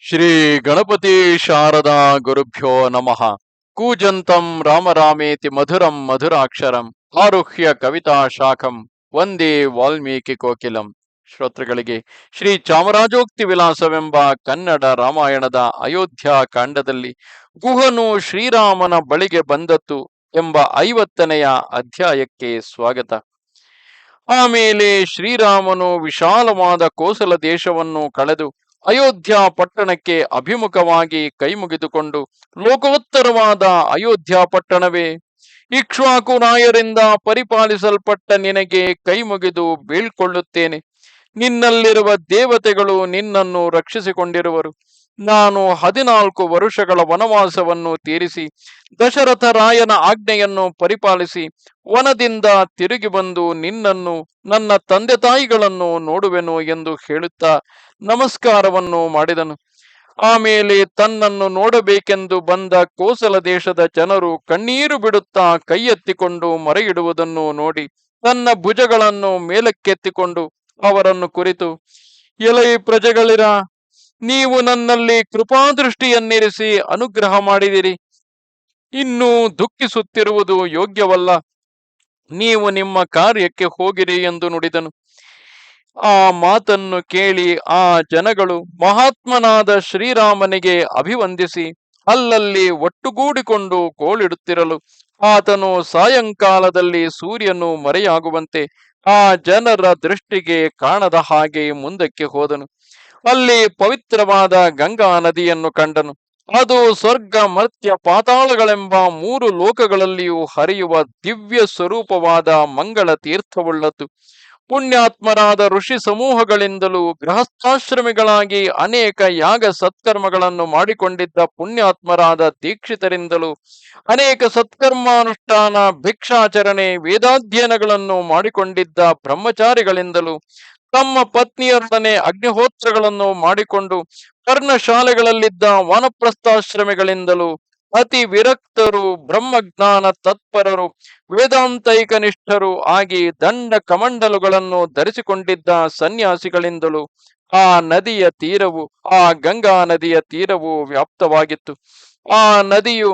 ಶ್ರೀ ಗಣಪತಿ ಶಾರದಾ ಗುರುಭ್ಯೋ ನಮಃ. ಕೂಜಂತಂ ರಾಮರಾಮೇತಿ ಮಧುರಂ ಮಧುರಾಕ್ಷರಂ ಆರುಹ್ಯ ಕವಿತಾ ಶಾಖಂ ವಂದೇ ವಾಲ್ಮೀಕಿ ಕೋಕಿಲಂ. ಶ್ರೋತೃಗಳಿಗೆ ಶ್ರೀ ಚಾಮರಾಜೋಕ್ತಿ ವಿಲಾಸವೆಂಬ ಕನ್ನಡ ರಾಮಾಯಣದ ಅಯೋಧ್ಯ ಕಾಂಡದಲ್ಲಿ ಗುಹನು ಶ್ರೀರಾಮನ ಬಳಿಗೆ ಬಂದತ್ತು ಎಂಬ ಐವತ್ತನೆಯ ಅಧ್ಯಾಯಕ್ಕೆ ಸ್ವಾಗತ. ಆಮೇಲೆ ಶ್ರೀರಾಮನು ವಿಶಾಲವಾದ ಕೋಸಲ ದೇಶವನ್ನು ಕಳೆದು ಅಯೋಧ್ಯ ಪಟ್ಟಣಕ್ಕೆ ಅಭಿಮುಖವಾಗಿ ಕೈಮುಗಿದುಕೊಂಡು ಲೋಕೋತ್ತರವಾದ ಅಯೋಧ್ಯ ಪಟ್ಟಣವೇ, ಇಕ್ಷ್ವಾಕು ರಾಯರಿಂದ ಪರಿಪಾಲಿಸಲ್ಪಟ್ಟ ನಿನಗೆ ಕೈಮುಗಿದು ಬೀಳ್ಕೊಳ್ಳುತ್ತೇನೆ. ನಿನ್ನಲ್ಲಿರುವ ದೇವತೆಗಳು ನಿನ್ನನ್ನು ರಕ್ಷಿಸಿಕೊಂಡಿರುವರು. ನಾನು ಹದಿನಾಲ್ಕು ವರುಷಗಳ ವನವಾಸವನ್ನು ತೀರಿಸಿ ದಶರಥ ರಾಯನ ಆಜ್ಞೆಯನ್ನು ಪರಿಪಾಲಿಸಿ ವನದಿಂದ ತಿರುಗಿ ಬಂದು ನಿನ್ನನ್ನು, ನನ್ನ ತಂದೆ ತಾಯಿಗಳನ್ನು ನೋಡುವೆನು ಎಂದು ಹೇಳುತ್ತಾ ನಮಸ್ಕಾರವನ್ನು ಮಾಡಿದನು. ಆಮೇಲೆ ತನ್ನನ್ನು ನೋಡಬೇಕೆಂದು ಬಂದ ಕೋಸಲ ದೇಶದ ಜನರು ಕಣ್ಣೀರು ಬಿಡುತ್ತಾ ಕೈಯೆತ್ತಿಕೊಂಡು ಮರೆಯಿಡುವುದನ್ನು ನೋಡಿ ತನ್ನ ಭುಜಗಳನ್ನು ಮೇಲಕ್ಕೆತ್ತಿಕೊಂಡು ಅವರನ್ನು ಕುರಿತು, ಎಲೈ ಪ್ರಜೆಗಳಿರ ನೀವು ನನ್ನಲ್ಲಿ ಕೃಪಾದೃಷ್ಟಿಯನ್ನಿರಿಸಿ ಅನುಗ್ರಹ ಮಾಡಿದಿರಿ. ಇನ್ನೂ ದುಃಖಿಸುತ್ತಿರುವುದು ಯೋಗ್ಯವಲ್ಲ. ನೀವು ನಿಮ್ಮ ಕಾರ್ಯಕ್ಕೆ ಹೋಗಿರಿ ಎಂದು ನುಡಿದನು. ಆ ಮಾತನ್ನು ಕೇಳಿ ಆ ಜನಗಳು ಮಹಾತ್ಮನಾದ ಶ್ರೀರಾಮನಿಗೆ ಅಭಿವಂದಿಸಿ ಅಲ್ಲಲ್ಲಿ ಒಟ್ಟುಗೂಡಿಕೊಂಡು ಕೋಳಿಡುತ್ತಿರಲು. ಆತನು ಸಾಯಂಕಾಲದಲ್ಲಿ ಸೂರ್ಯನು ಮರೆಯಾಗುವಂತೆ ಆ ಜನರ ದೃಷ್ಟಿಗೆ ಕಾಣದ ಹಾಗೆ ಮುಂದಕ್ಕೆ ಹೋದನು. ಅಲ್ಲಿ ಪವಿತ್ರವಾದ ಗಂಗಾ ನದಿಯನ್ನು ಕಂಡನು. ಅದು ಸ್ವರ್ಗ, ಮರ್ತ್ಯ, ಪಾತಾಳಗಳೆಂಬ ಮೂರು ಲೋಕಗಳಲ್ಲಿಯೂ ಹರಿಯುವ ದಿವ್ಯ ಸ್ವರೂಪವಾದ ಮಂಗಳ ತೀರ್ಥವುಳ್ಳದ್ದು. ಪುಣ್ಯಾತ್ಮರಾದ ಋಷಿ ಸಮೂಹಗಳಿಂದಲೂ ಗೃಹಸ್ಥಾಶ್ರಮಿಗಳಾಗಿ ಅನೇಕ ಯಾಗ ಸತ್ಕರ್ಮಗಳನ್ನು ಮಾಡಿಕೊಂಡಿದ್ದ ಪುಣ್ಯಾತ್ಮರಾದ ದೀಕ್ಷಿತರಿಂದಲೂ ಅನೇಕ ಸತ್ಕರ್ಮಾನುಷ್ಠಾನ, ಭಿಕ್ಷಾಚರಣೆ, ವೇದಾಧ್ಯಯನಗಳನ್ನು ಮಾಡಿಕೊಂಡಿದ್ದ ಬ್ರಹ್ಮಚಾರಿಗಳಿಂದಲೂ ತಮ್ಮ ಪತ್ನಿಯರೊಡನೆ ಅಗ್ನಿಹೋತ್ರಗಳನ್ನು ಮಾಡಿಕೊಂಡು ಕರ್ಣಶಾಲೆಗಳಲ್ಲಿದ್ದ ವಾನಪ್ರಸ್ಥಾಶ್ರಮಿಗಳಿಂದಲೂ ಅತಿ ವಿರಕ್ತರು, ಬ್ರಹ್ಮಜ್ಞಾನ ತತ್ಪರರು ವೇದಾಂತೈಕ ನಿಷ್ಠರು ಆಗಿ ದಂಡ ಕಮಂಡಲುಗಳನ್ನು ಧರಿಸಿಕೊಂಡಿದ್ದ ಸನ್ಯಾಸಿಗಳಿಂದಲೂ ಆ ನದಿಯ ತೀರವು, ಆ ಗಂಗಾ ನದಿಯ ತೀರವು ವ್ಯಾಪ್ತವಾಗಿತ್ತು. ಆ ನದಿಯು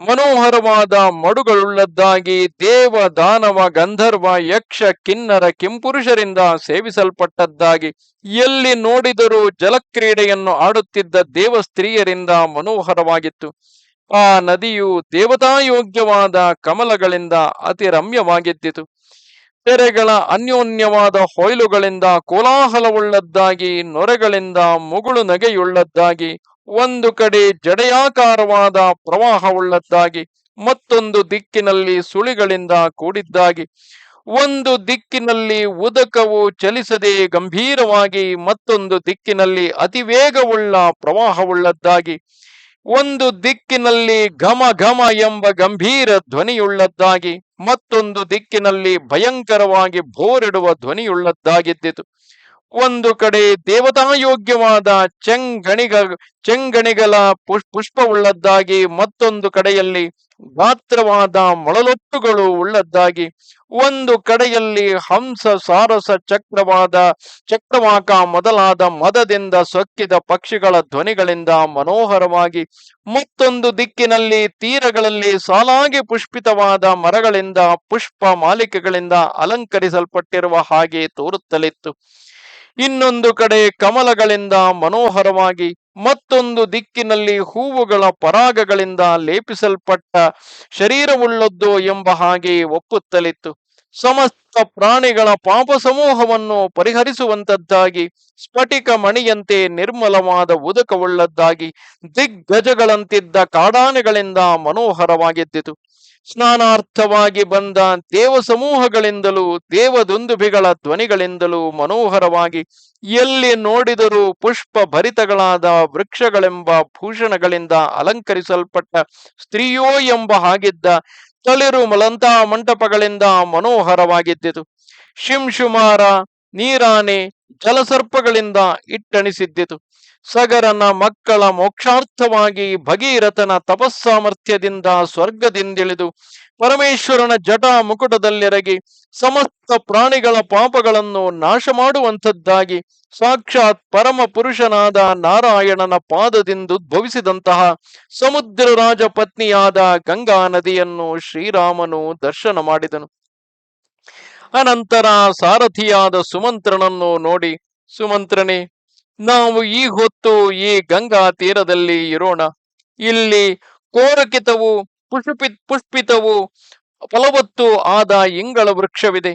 ಮನೋಹರವಾದ ಮಡುಗಳುಳ್ಳದ್ದಾಗಿ ದೇವ ದಾನವ ಗಂಧರ್ವ ಯಕ್ಷ ಕಿನ್ನರ ಕಿಂಪುರುಷರಿಂದ ಸೇವಿಸಲ್ಪಟ್ಟದ್ದಾಗಿ ಎಲ್ಲಿ ನೋಡಿದರೂ ಜಲಕ್ರೀಡೆಯನ್ನು ಆಡುತ್ತಿದ್ದ ದೇವ ಸ್ತ್ರೀಯರಿಂದ ಮನೋಹರವಾಗಿತ್ತು. ಆ ನದಿಯು ದೇವತಾಯೋಗ್ಯವಾದ ಕಮಲಗಳಿಂದ ಅತಿ ರಮ್ಯವಾಗಿದ್ದಿತು ತೆರೆಗಳ ಅನ್ಯೋನ್ಯವಾದ ಹೊಯ್ಲುಗಳಿಂದ ಕೋಲಾಹಲವುಳ್ಳದ್ದಾಗಿ ನೊರೆಗಳಿಂದ ಮುಗುಳು ನಗೆಯುಳ್ಳದ್ದಾಗಿ ಒಂದು ಕಡೆ ಜಡೆಯಾಕಾರವಾದ ಪ್ರವಾಹವುಳ್ಳದ್ದಾಗಿ, ಮತ್ತೊಂದು ದಿಕ್ಕಿನಲ್ಲಿ ಸುಳಿಗಳಿಂದ ಕೂಡಿದ್ದಾಗಿ, ಒಂದು ದಿಕ್ಕಿನಲ್ಲಿ ಉದಕವು ಚಲಿಸದೆ ಗಂಭೀರವಾಗಿ, ಮತ್ತೊಂದು ದಿಕ್ಕಿನಲ್ಲಿ ಅತಿವೇಗವುಳ್ಳ ಪ್ರವಾಹವುಳ್ಳದ್ದಾಗಿ, ಒಂದು ದಿಕ್ಕಿನಲ್ಲಿ ಘಮ ಘಮ ಎಂಬ ಗಂಭೀರ ಧ್ವನಿಯುಳ್ಳದ್ದಾಗಿ, ಮತ್ತೊಂದು ದಿಕ್ಕಿನಲ್ಲಿ ಭಯಂಕರವಾಗಿ ಭೋರಿಡುವ ಧ್ವನಿಯುಳ್ಳದ್ದಾಗಿದ್ದಿತು. ಒಂದು ಕಡೆ ದೇವತಾಯೋಗ್ಯವಾದ ಚೆಂಗಣಿಗ, ಚೆಂಗಣಿಗಳ ಪುಷ್, ಪುಷ್ಪವುಳ್ಳದ್ದಾಗಿ, ಮತ್ತೊಂದು ಕಡೆಯಲ್ಲಿ ಗಾತ್ರವಾದ ಮೊಳಲೊಟ್ಟುಗಳು ಉಳ್ಳದ್ದಾಗಿ, ಒಂದು ಕಡೆಯಲ್ಲಿ ಹಂಸ ಸಾರಸ ಚಕ್ರವಾದ, ಚಕ್ರವಾಕ ಮೊದಲಾದ ಮದದಿಂದ ಸೊಕ್ಕಿದ ಪಕ್ಷಿಗಳ ಧ್ವನಿಗಳಿಂದ ಮನೋಹರವಾಗಿ, ಮತ್ತೊಂದು ದಿಕ್ಕಿನಲ್ಲಿ ತೀರಗಳಲ್ಲಿ ಸಾಲಾಗಿ ಪುಷ್ಪಿತವಾದ ಮರಗಳಿಂದ ಪುಷ್ಪ ಮಾಲಿಕೆಗಳಿಂದ ಅಲಂಕರಿಸಲ್ಪಟ್ಟಿರುವ ಹಾಗೆ ತೋರುತ್ತಲಿತ್ತು. ಇನ್ನೊಂದು ಕಡೆ ಕಮಲಗಳಿಂದ ಮನೋಹರವಾಗಿ, ಮತ್ತೊಂದು ದಿಕ್ಕಿನಲ್ಲಿ ಹೂವುಗಳ ಪರಾಗಗಳಿಂದ ಲೇಪಿಸಲ್ಪಟ್ಟ ಶರೀರವುಳ್ಳದ್ದು ಎಂಬ ಹಾಗೆ ಒಪ್ಪುತ್ತಲಿತ್ತು. ಸಮಸ್ತ ಪ್ರಾಣಿಗಳ ಪಾಪ ಸಮೂಹವನ್ನು ಪರಿಹರಿಸುವಂತದ್ದಾಗಿ ಸ್ಫಟಿಕ ಮಣಿಯಂತೆ ನಿರ್ಮಲವಾದ ಉದಕವುಳ್ಳದ್ದಾಗಿ, ದಿಗ್ಗಜಗಳಂತಿದ್ದ ಕಾಡಾನೆಗಳಿಂದ ಮನೋಹರವಾಗಿದ್ದಿತು. ಸ್ನಾನಾರ್ಥವಾಗಿ ಬಂದ ದೇವ ಸಮೂಹಗಳಿಂದಲೂ ದೇವದುಂದುಭಿಗಳ ಧ್ವನಿಗಳಿಂದಲೂ ಮನೋಹರವಾಗಿ ಎಲ್ಲಿ ನೋಡಿದರೂ ಪುಷ್ಪ ಭರಿತಗಳಾದ ವೃಕ್ಷಗಳೆಂಬ ಭೂಷಣಗಳಿಂದ ಅಲಂಕರಿಸಲ್ಪಟ್ಟ ಸ್ತ್ರೀಯೋ ಎಂಬ ಹಾಗಿದ್ದ ತಳಿರು ಮಲಂತ ಮಂಟಪಗಳಿಂದ ಮನೋಹರವಾಗಿದ್ದಿತು. ಶಿಂಶುಮಾರ, ನೀರಾನೆ, ಜಲಸರ್ಪಗಳಿಂದ ಇಟ್ಟಣಿಸಿದ್ದಿತು. ಸಗರನ ಮಕ್ಕಳ ಮೋಕ್ಷಾರ್ಥವಾಗಿ ಭಗೀರಥನ ತಪಸ್ಸಾಮರ್ಥ್ಯದಿಂದ ಸ್ವರ್ಗದಿಂದಿಳಿದು ಪರಮೇಶ್ವರನ ಜಟಾ ಮುಕುಟದಲ್ಲಿರಗಿ ಸಮಸ್ತ ಪ್ರಾಣಿಗಳ ಪಾಪಗಳನ್ನು ನಾಶ ಮಾಡುವಂಥದ್ದಾಗಿ ಸಾಕ್ಷಾತ್ ಪರಮ ಪುರುಷನಾದ ನಾರಾಯಣನ ಪಾದದಿಂದ ಉದ್ಭವಿಸಿದಂತಹ ಸಮುದ್ರ ರಾಜ ಪತ್ನಿಯಾದ ಗಂಗಾ ನದಿಯನ್ನು ಶ್ರೀರಾಮನು ದರ್ಶನ ಮಾಡಿದನು. ಅನಂತರ ಸಾರಥಿಯಾದ ಸುಮಂತ್ರನನ್ನು ನೋಡಿ, ಸುಮಂತ್ರನೇ ನಾವು ಈ ಹೊತ್ತು ಈ ಗಂಗಾ ತೀರದಲ್ಲಿ ಇರೋಣ. ಇಲ್ಲಿ ಕೋರಕಿತವು ಪುಷ್ಪಿ ಪುಷ್ಪಿತವು ಫಲವತ್ತು ಆದ ಇಂಗಳ ವೃಕ್ಷವಿದೆ.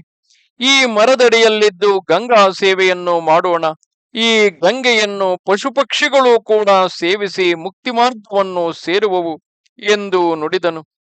ಈ ಮರದಡಿಯಲ್ಲಿದ್ದು ಗಂಗಾ ಸೇವೆಯನ್ನು ಮಾಡೋಣ. ಈ ಗಂಗೆಯನ್ನು ಪಶು ಪಕ್ಷಿಗಳು ಕೂಡ ಸೇವಿಸಿ ಮುಕ್ತಿ ಮಾರ್ಗವನ್ನು ಸೇರುವವು ಎಂದು ನುಡಿದನು.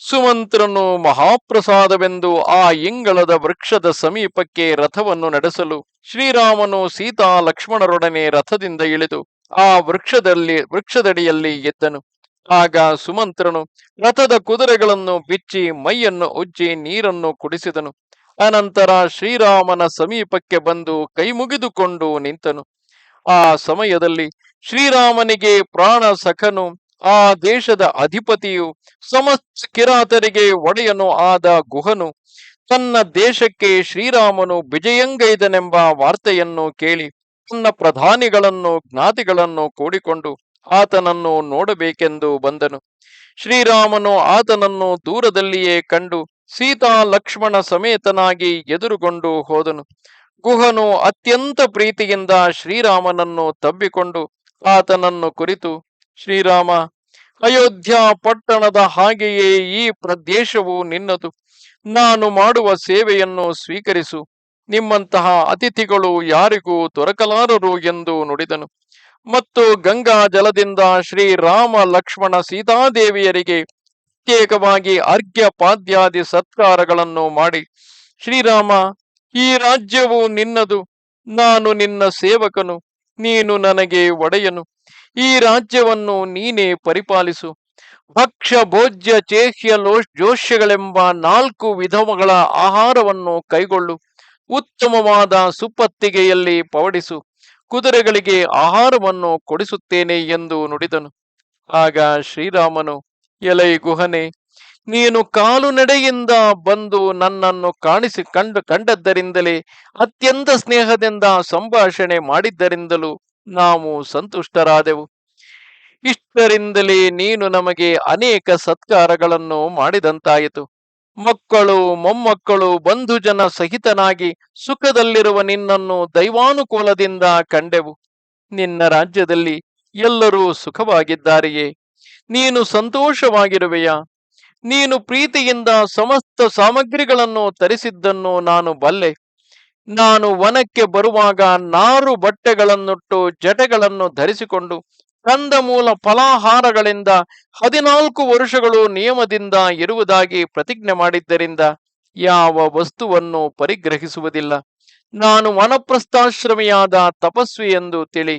ಸುಮಂತ್ರನು ಮಹಾಪ್ರಸಾದವೆಂದು ಆ ಇಂಗಳದ ವೃಕ್ಷದ ಸಮೀಪಕ್ಕೆ ರಥವನ್ನು ನಡೆಸಲು ಶ್ರೀರಾಮನು ಸೀತಾ ಲಕ್ಷ್ಮಣರೊಡನೆ ರಥದಿಂದ ಇಳಿದು ಆ ವೃಕ್ಷದಲ್ಲಿ, ವೃಕ್ಷದಡಿಯಲ್ಲಿ ಎದ್ದನು. ಆಗ ಸುಮಂತ್ರನು ರಥದ ಕುದುರೆಗಳನ್ನು ಬಿಚ್ಚಿ ಮೈಯನ್ನು ಉಜ್ಜಿ ನೀರನ್ನು ಕುಡಿಸಿದನು. ಅನಂತರ ಶ್ರೀರಾಮನ ಸಮೀಪಕ್ಕೆ ಬಂದು ಕೈಮುಗಿದುಕೊಂಡು ನಿಂತನು. ಆ ಸಮಯದಲ್ಲಿ ಶ್ರೀರಾಮನಿಗೆ ಪ್ರಾಣ ಸಖನು ಆ ದೇಶದ ಅಧಿಪತಿಯು ಸಮಸ್ತ ಕಿರಾತರಿಗೆ ಒಡೆಯನು ಆದ ಗುಹನು. ತನ್ನ ದೇಶಕ್ಕೆ ಶ್ರೀರಾಮನು ವಿಜಯಂಗೈದನೆಂಬ ವಾರ್ತೆಯನ್ನು ಕೇಳಿ ತನ್ನ ಪ್ರಧಾನಿಗಳನ್ನು, ಜ್ಞಾತಿಗಳನ್ನು ಕೂಡಿಕೊಂಡು ಆತನನ್ನು ನೋಡಬೇಕೆಂದು ಬಂದನು. ಶ್ರೀರಾಮನು ಆತನನ್ನು ದೂರದಲ್ಲಿಯೇ ಕಂಡು ಸೀತಾ, ಲಕ್ಷ್ಮಣ ಸಮೇತನಾಗಿ ಎದುರುಗೊಂಡು ಹೋದನು. ಗುಹನು ಅತ್ಯಂತ ಪ್ರೀತಿಯಿಂದ ಶ್ರೀರಾಮನನ್ನು ತಬ್ಬಿಕೊಂಡು ಆತನನ್ನು ಕುರಿತು ಶ್ರೀರಾಮ, ಅಯೋಧ್ಯ ಪಟ್ಟಣದ ಹಾಗೆಯೇ ಈ ಪ್ರದೇಶವು ನಿನ್ನದು. ನಾನು ಮಾಡುವ ಸೇವೆಯನ್ನು ಸ್ವೀಕರಿಸು. ನಿಮ್ಮಂತಹ ಅತಿಥಿಗಳು ಯಾರಿಗೂ ದೊರಕಲಾರರು ಎಂದು ನುಡಿದನು. ಮತ್ತು ಗಂಗಾ ಜಲದಿಂದ ಶ್ರೀರಾಮ ಲಕ್ಷ್ಮಣ ಸೀತಾದೇವಿಯರಿಗೆ ಪ್ರತ್ಯೇಕವಾಗಿ ಅರ್ಘ್ಯ ಪಾದ್ಯಾದಿ ಸತ್ಕಾರಗಳನ್ನು ಮಾಡಿ. ಶ್ರೀರಾಮ, ಈ ರಾಜ್ಯವು ನಿನ್ನದು. ನಾನು ನಿನ್ನ ಸೇವಕನು. ನೀನು ನನಗೆ ಒಡೆಯನು. ಈ ರಾಜ್ಯವನ್ನು ನೀನೇ ಪರಿಪಾಲಿಸು. ಭಕ್ಷ ಭೋಜ್ಯ ಚೇಹ್ಯ ಲೋ ಜೋಷ್ಯಗಳೆಂಬ ನಾಲ್ಕು ವಿಧಗಳ ಆಹಾರವನ್ನು ಕೈಗೊಳ್ಳು. ಉತ್ತಮವಾದ ಸುಪ್ಪತ್ತಿಗೆಯಲ್ಲಿ ಪವಡಿಸು. ಕುದುರೆಗಳಿಗೆ ಆಹಾರವನ್ನು ಕೊಡಿಸುತ್ತೇನೆ ಎಂದು ನುಡಿದನು. ಆಗ ಶ್ರೀರಾಮನು, ಎಲೈ ಗುಹನೆ, ನೀನು ಕಾಲು ನಡೆಯಿಂದ ಬಂದು ನನ್ನನ್ನು ಕಾಣಿಸಿ ಕಂಡು, ಕಂಡದ್ದರಿಂದಲೇ, ಅತ್ಯಂತ ಸ್ನೇಹದಿಂದ ಸಂಭಾಷಣೆ ಮಾಡಿದ್ದರಿಂದಲೂ ನಾವು ಸಂತುಷ್ಟರಾದೆವು. ಇಷ್ಟರಿಂದಲೇ ನೀನು ನಮಗೆ ಅನೇಕ ಸತ್ಕಾರಗಳನ್ನು ಮಾಡಿದಂತಾಯಿತು. ಮಕ್ಕಳು, ಮೊಮ್ಮಕ್ಕಳು, ಬಂಧುಜನ ಸಹಿತನಾಗಿ ಸುಖದಲ್ಲಿರುವ ನಿನ್ನನ್ನು ದೈವಾನುಕೂಲದಿಂದ ಕಂಡೆವು. ನಿನ್ನ ರಾಜ್ಯದಲ್ಲಿ ಎಲ್ಲರೂ ಸುಖವಾಗಿದ್ದಾರೆಯೇ? ನೀನು ಸಂತೋಷವಾಗಿರುವೆಯಾ? ನೀನು ಪ್ರೀತಿಯಿಂದ ಸಮಸ್ತ ಸಾಮಗ್ರಿಗಳನ್ನು ತರಿಸಿದ್ದನ್ನು ನಾನು ಬಲ್ಲೆ. ನಾನು ವನಕ್ಕೆ ಬರುವಾಗ ನಾರು ಬಟ್ಟೆಗಳನ್ನುಟ್ಟು ಜಟೆಗಳನ್ನು ಧರಿಸಿಕೊಂಡು ಕಂದಮೂಲ ಫಲಾಹಾರಗಳಿಂದ ಹದಿನಾಲ್ಕು ವರ್ಷಗಳು ನಿಯಮದಿಂದ ಇರುವುದಾಗಿ ಪ್ರತಿಜ್ಞೆ ಮಾಡಿದ್ದರಿಂದ ಯಾವ ವಸ್ತುವನ್ನು ಪರಿಗ್ರಹಿಸುವುದಿಲ್ಲ. ನಾನು ವನಪ್ರಸ್ಥಾಶ್ರಮಿಯಾದ ತಪಸ್ವಿ ಎಂದು ತಿಳಿ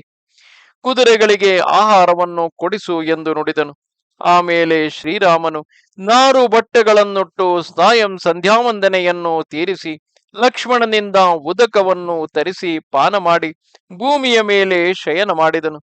ಕುದುರೆಗಳಿಗೆ ಆಹಾರವನ್ನು ಕೊಡಿಸು ಎಂದು ನುಡಿದನು. ಆಮೇಲೆ ಶ್ರೀರಾಮನು ನಾರು ಬಟ್ಟೆಗಳನ್ನುಟ್ಟು ಸಾಯಂ ಸಂಧ್ಯಾವಂದನೆಯನ್ನು ತೀರಿಸಿ ಲಕ್ಷ್ಮಣನಿಂದ ಉದಕವನ್ನು ತರಿಸಿ ಪಾನ ಮಾಡಿ ಭೂಮಿಯ ಮೇಲೆ ಶಯನ ಮಾಡಿದನು.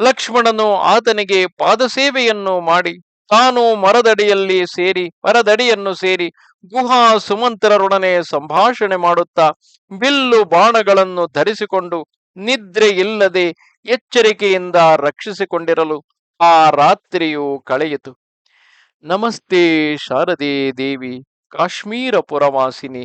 ಲಕ್ಷ್ಮಣನು ಆತನಿಗೆ ಪಾದಸೇವೆಯನ್ನು ಮಾಡಿ, ತಾನು ಮರದಡಿಯಲ್ಲಿ ಸೇರಿ, ಮರದಡಿಯನ್ನು ಸೇರಿ ಗುಹಾ ಸುಮಂತ್ರರೊಡನೆ ಸಂಭಾಷಣೆ ಮಾಡುತ್ತಾ ಬಿಲ್ಲು ಬಾಣಗಳನ್ನು ಧರಿಸಿಕೊಂಡು ನಿದ್ರೆ ಇಲ್ಲದೆ ಎಚ್ಚರಿಕೆಯಿಂದ ರಕ್ಷಿಸಿಕೊಂಡಿರಲು ಆ ರಾತ್ರಿಯು ಕಳೆಯಿತು. ನಮಸ್ತೆ ಶಾರದೆ ದೇವಿ ಕಾಶ್ಮೀರ ಪುರವಾಸಿನಿ